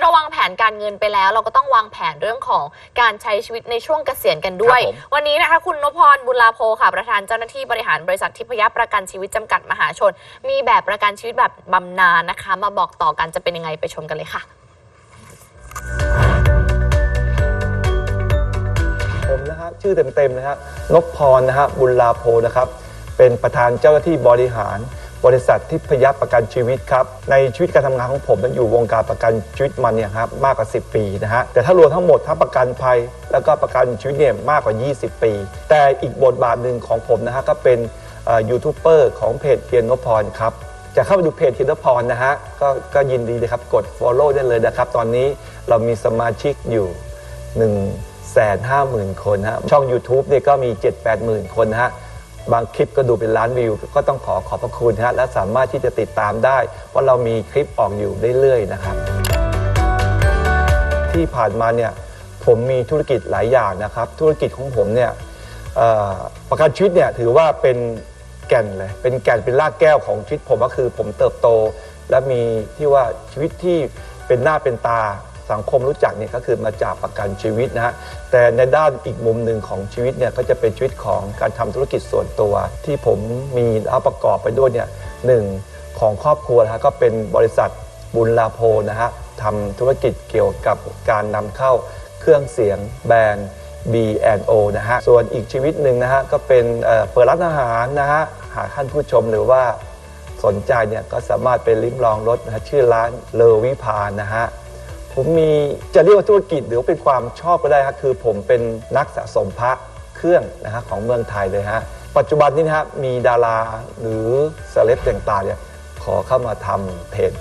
เราวางแผนการเงินไปแล้ว เราก็ต้องวางแผนเรื่องของการใช้ชีวิตในช่วงเกษียณกันด้วยครับผมวันนี้นะคะคุณนพพรบุญลาโพค่ะประธานเจ้าหน้าที่บริหารบริษัททิพยประกันชีวิตจำกัดมหาชน มีแบบประกันชีวิตแบบบำนาญนะคะ มาบอกต่อกันจะเป็นยังไงไปชมกันเลยค่ะผมนะฮะชื่อเต็มๆนะฮะนพพรนะฮะบุญลาโพนะครับเป็นประธานเจ้าหน้าที่บริหาร บริษัททิพยประกันชีวิตครับ ในชีวิตการทำงานของผมนั้นอยู่วงการประกันชีวิตมาเนี่ยครับมากกว่า 10 ปีนะฮะ แต่ถ้ารวมทั้งหมดทั้งประกันภัย แล้วก็ประกันชีวิตเนี่ยมากกว่า 20 ปี แต่อีกบทบาทหนึ่งของผมนะฮะก็เป็นยูทูบเบอร์ของเพจเทียนนพรครับจะเข้าไปดูเพจเทียนนพรนะฮะก็ก็ยินดีเลยครับกด Follow ได้เลยนะครับ ตอนนี้เรามีสมาชิกอยู่1แสนห้าหมื่นคนฮะช่อง YouTube เนี่ยก็มี 7 8หมื่นคนนะฮะ บางคลิปก็ดูเป็นล้านวิว ก็ต้องขอขอบพระคุณฮะและสามารถที่จะติดตามได้ ว่าเรามีคลิปออกอยู่เรื่อยๆนะครับ ที่ผ่านมาเนี่ยผมมีธุรกิจหลายอย่างนะครับ ธุรกิจของผมเนี่ยประกันชีวิตเนี่ยถือว่าเป็นแก่นเลยเป็นแก่นเป็นรากแก้วของชีวิตผมก็คือผมเติบโต และมีที่ว่าชีวิตที่เป็นหน้าเป็นตา สังคมรู้จักเนี่ยก็คือมาจากประกันชีวิตนะฮะแต่ในด้านอีกมุมหนึ่งของชีวิตเนี่ยก็จะเป็นชีวิตของการทำธุรกิจส่วนตัว ที่ผมมีแล้วประกอบไปด้วยเนี่ยหนึ่งของครอบครัวนะฮะก็เป็นบริษัทบุญลาโพนะฮะทำธุรกิจเกี่ยวกับการนำเข้าเครื่องเสียงแบรนด์ B&O นะฮะ ส่วนอีกชีวิตหนึ่งนะฮะ ก็เป็นเอ่อเปิดร้านอาหารนะฮะ หากท่านผู้ชมหรือว่าสนใจเนี่ย ก็สามารถไปลิ้มลองรสนะฮะ ชื่อร้านเลอวิพานะฮะ ผมมีจะเรียกว่าธุรกิจหรือว่าเป็นความชอบก็ได้ครับคือผมเป็นนักสะสมพระเครื่องนะฮะของเมืองไทยเลยฮะปัจจุบันนี้นะฮะมีดาราหรือเซเลบต่างๆเนี่ยขอเข้ามาทำเพจ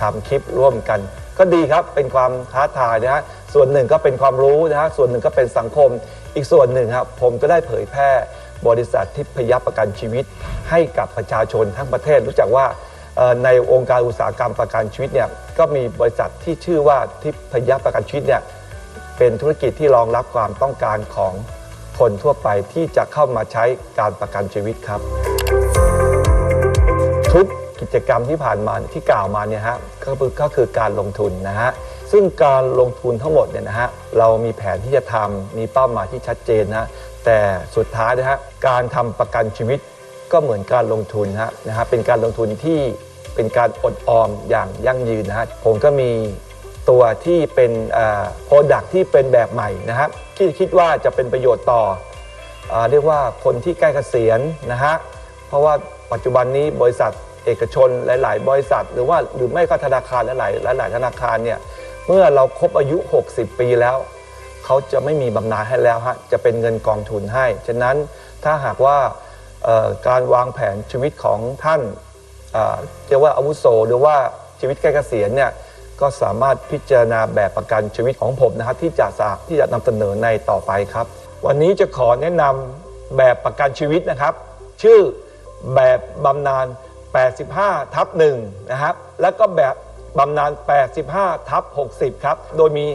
ทำคลิปร่วมกัน ก็ดีครับเป็นความท้าทายนะฮะส่วนหนึ่งก็เป็นความรู้นะฮะส่วนหนึ่งก็เป็นสังคม อีกส่วนหนึ่งครับผมก็ได้เผยแพร่บริษัททิพยประกันชีวิต ให้กับประชาชนทั้งประเทศรู้จักว่า ในองค์การอุตสาหกรรมประกันชีวิตเนี่ยก็มีบริษัทที่ชื่อว่าทิพยประกันชีวิตเนี่ยเป็นธุรกิจที่รองรับความต้องการของคนทั่วไปที่จะเข้ามาใช้การประกันชีวิตครับ ทุกกิจกรรมที่ผ่านมาที่กล่าวมาเนี่ยฮะก็คือก็คือการลงทุนนะฮะซึ่งการลงทุนทั้งหมดเนี่ยนะฮะเรามีแผนที่จะทำมีเป้าหมายที่ชัดเจนนะแต่สุดท้ายนะฮะการทำประกันชีวิตก็เหมือนการลงทุนนะฮะเป็นการลงทุนที่ เป็นการอดออมอย่างยั่งยืนนะฮะผมก็มีตัวที่เป็นโปรดักที่เป็นแบบใหม่นะฮะที่คิดว่าจะเป็นประโยชน์ต่ออเรียกว่าคนที่ใกล้เกษียณนะฮะเพราะว่าปัจจุบันนี้บริษัทเอกชนหลาย ๆ บริษัท หรือว่าหรือไม่ก็ธนาคารหลายๆหลาย ๆ ธนาคารเนี่ยเมื่อเราครบอายุ 60 ปีแล้ว เขาจะไม่มีบำนาญให้แล้วฮะจะเป็นเงินกองทุนให้ ฉะนั้นถ้าหากว่าการวางแผนชีวิตของท่าน เรียกว่าอาวุโสหรือว่าชีวิตใกล้เกษียณเนี่ยก็สามารถพิจารณาแบบประกันชีวิตของผมนะครับที่จะสาที่จะนำเสนอในต่อไปครับ วันนี้จะขอแนะนำแบบประกันชีวิตนะครับ ชื่อแบบบำนาญ 85 ทับ1นะครับ แล้วก็แบบบำนาญ 85 ทับ60 ครับ โดยมี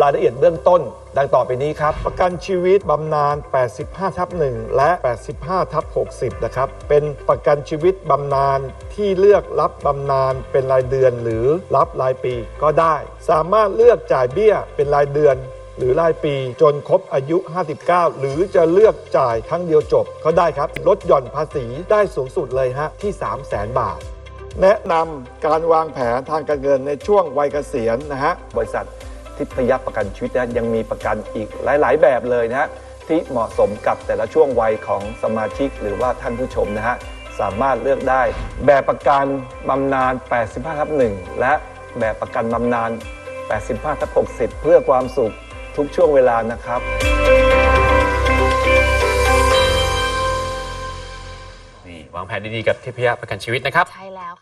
รายละเอียดเบื้องต้น ดังต่อไปนี้ครับ ประกันชีวิตบำนาญ 85 ทับ 1 และ 85 ทับ 60 นะครับ เป็นประกันชีวิตบำนาญที่เลือกรับบำนาญเป็นรายเดือนหรือรับรายปีก็ได้ สามารถเลือกจ่ายเบี้ยเป็นรายเดือนหรือรายปีจนครบอายุ 59 หรือจะเลือกจ่ายครั้งเดียวจบก็ได้ครับ ลดหย่อนภาษีได้สูงสุดเลยฮะที่ 3 0 0 0 0 0 บาท แนะนำการวางแผนทางการเงินในช่วงวัยเกษียณนะฮะบริษัท ทิพยประกันชีวิตนะยังมีประกันอีกหลาย ๆ แบบเลยนะฮะที่เหมาะสมกับแต่ละช่วงวัยของสมาชิกหรือว่าท่านผู้ชมนะฮะสามารถเลือกได้ แบบประกันบำนาญ 85ทับ1และแบบประกันบำนาญ 85ทับ60 เพื่อความสุขทุกช่วงเวลานะครับนี่วางแผนดีๆกับทิพยประกันชีวิตนะครับ ใช่แล้ว